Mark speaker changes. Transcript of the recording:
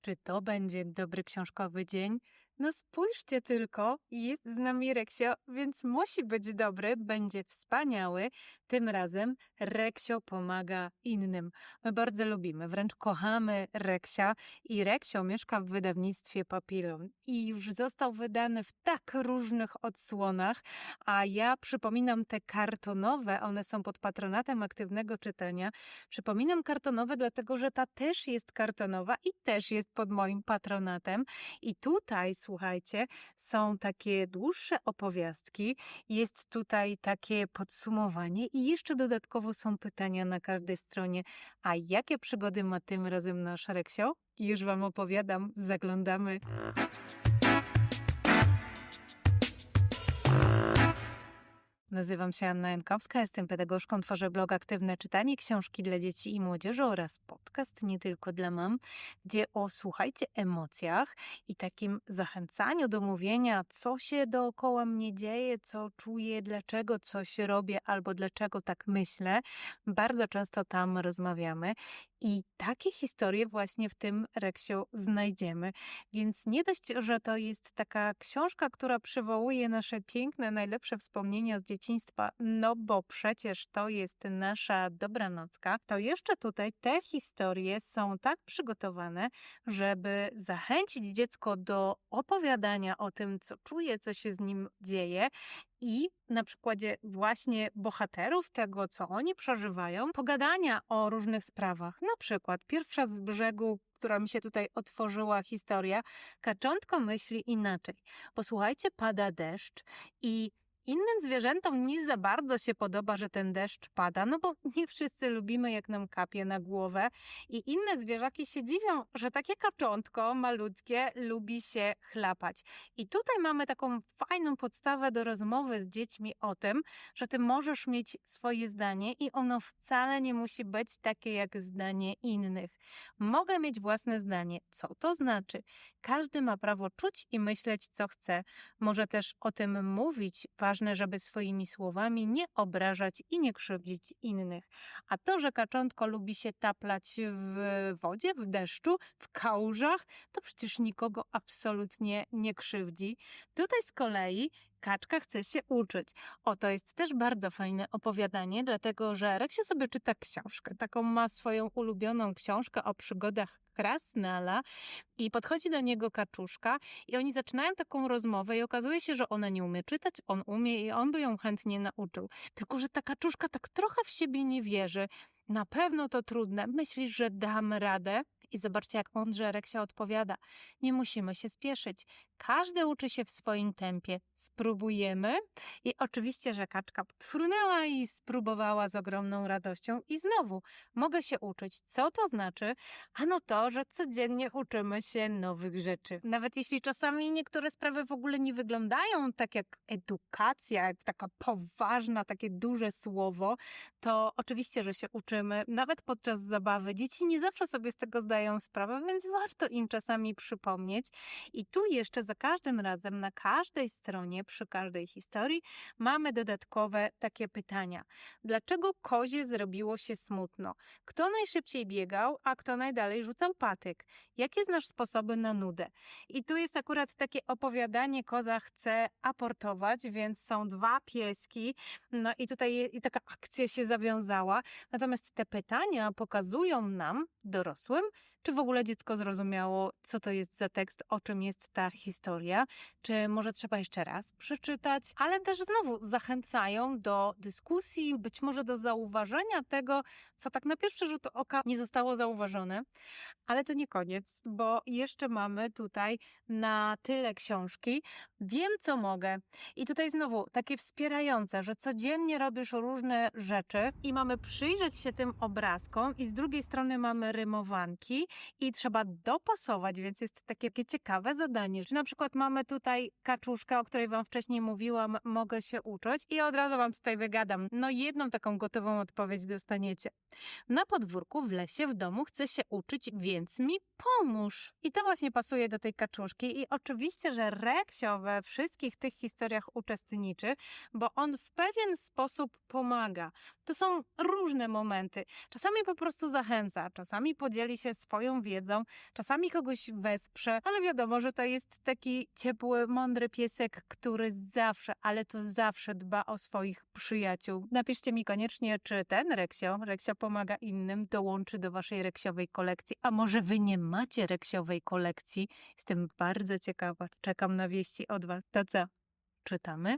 Speaker 1: Czy to będzie dobry książkowy dzień? No spójrzcie tylko, jest z nami Reksio, więc musi być dobry, będzie wspaniały. Tym razem Reksio pomaga innym. My bardzo lubimy, wręcz kochamy Reksia i Reksio mieszka w wydawnictwie Papillon i już został wydany w tak różnych odsłonach, a ja przypominam te kartonowe, one są pod patronatem aktywnego czytania. Przypominam kartonowe, dlatego że ta też jest kartonowa i też jest pod moim patronatem. I tutaj, słuchajcie, są takie dłuższe opowiastki, jest tutaj takie podsumowanie i jeszcze dodatkowo są pytania na każdej stronie. A jakie przygody ma tym razem nasz Reksio? Już Wam opowiadam, zaglądamy. Nazywam się Anna Jankowska, jestem pedagogzką, tworzę blog Aktywne Czytanie, książki dla dzieci i młodzieży oraz podcast nie tylko dla mam, gdzie o słuchajcie emocjach i takim zachęcaniu do mówienia, co się dookoła mnie dzieje, co czuję, dlaczego coś robię albo dlaczego tak myślę. Bardzo często tam rozmawiamy i takie historie właśnie w tym Reksiu znajdziemy. Więc nie dość, że to jest taka książka, która przywołuje nasze piękne, najlepsze wspomnienia z dzieciństwa, no bo przecież to jest nasza dobranocka, to jeszcze tutaj te historie są tak przygotowane, żeby zachęcić dziecko do opowiadania o tym, co czuje, co się z nim dzieje i na przykładzie właśnie bohaterów, tego co oni przeżywają, pogadania o różnych sprawach. Na przykład pierwsza z brzegu, która mi się tutaj otworzyła historia, kaczątko myśli inaczej. Posłuchajcie, pada deszcz i Innym zwierzętom nie za bardzo się podoba, że ten deszcz pada, no bo nie wszyscy lubimy, jak nam kapie na głowę. I inne zwierzaki się dziwią, że takie kaczątko malutkie lubi się chlapać. I tutaj mamy taką fajną podstawę do rozmowy z dziećmi o tym, że ty możesz mieć swoje zdanie i ono wcale nie musi być takie jak zdanie innych. Mogę mieć własne zdanie. Co to znaczy? Każdy ma prawo czuć i myśleć, co chce. Może też o tym mówić, ważne, żeby swoimi słowami nie obrażać i nie krzywdzić innych. A to, że kaczątko lubi się taplać w wodzie, w deszczu, w kałużach, to przecież nikogo absolutnie nie krzywdzi. Tutaj z kolei Kaczka chce się uczyć. O, to jest też bardzo fajne opowiadanie, dlatego że Reksia sobie czyta książkę. Taką ma swoją ulubioną książkę o przygodach Krasnala i podchodzi do niego kaczuszka i oni zaczynają taką rozmowę i okazuje się, że ona nie umie czytać, on umie i on by ją chętnie nauczył. Tylko, że ta kaczuszka tak trochę w siebie nie wierzy. Na pewno to trudne. Myślisz, że dam radę? I zobaczcie, jak mądrze Reksia odpowiada. Nie musimy się spieszyć. Każdy uczy się w swoim tempie. Spróbujemy. I oczywiście, że kaczka podfrunęła i spróbowała z ogromną radością. I znowu, mogę się uczyć. Co to znaczy? Ano to, że codziennie uczymy się nowych rzeczy. Nawet jeśli czasami niektóre sprawy w ogóle nie wyglądają tak jak edukacja, jak taka poważna, takie duże słowo, to oczywiście, że się uczymy. Nawet podczas zabawy. Dzieci nie zawsze sobie z tego zdają sprawę, więc warto im czasami przypomnieć. I tu jeszcze za każdym razem, na każdej stronie, przy każdej historii, mamy dodatkowe takie pytania. Dlaczego kozie zrobiło się smutno? Kto najszybciej biegał, a kto najdalej rzucał patyk? Jakie znasz sposoby na nudę? I tu jest akurat takie opowiadanie, koza chce aportować, więc są dwa pieski, no i tutaj i taka akcja się zawiązała. Natomiast te pytania pokazują nam, dorosłym, czy w ogóle dziecko zrozumiało, co to jest za tekst, o czym jest ta historia, czy może trzeba jeszcze raz przeczytać, ale też znowu zachęcają do dyskusji, być może do zauważenia tego, co tak na pierwszy rzut oka nie zostało zauważone, ale to nie koniec, bo jeszcze mamy tutaj na tyle książki. Wiem, co mogę. I tutaj znowu takie wspierające, że codziennie robisz różne rzeczy i mamy przyjrzeć się tym obrazkom i z drugiej strony mamy rymowanki i trzeba dopasować, więc jest takie ciekawe zadanie, że na przykład mamy tutaj kaczuszkę, o której Wam wcześniej mówiłam, mogę się uczyć i od razu Wam tutaj wygadam. No jedną taką gotową odpowiedź dostaniecie. Na podwórku, w lesie, w domu chcę się uczyć, więc mi pomóż. I to właśnie pasuje do tej kaczuszki i oczywiście, że Reksio we wszystkich tych historiach uczestniczy, bo on w pewien sposób pomaga. To są różne momenty. Czasami po prostu zachęca, czasami podzieli się swoją wiedzą, czasami kogoś wesprze, ale wiadomo, że to jest taki ciepły, mądry piesek, który zawsze, ale to zawsze dba o swoich przyjaciół. Napiszcie mi koniecznie, czy ten Reksio, Reksio pomaga innym, dołączy do waszej reksiowej kolekcji, a może wy nie macie reksiowej kolekcji? Jestem bardzo ciekawa, czekam na wieści od was. To co? Czytamy?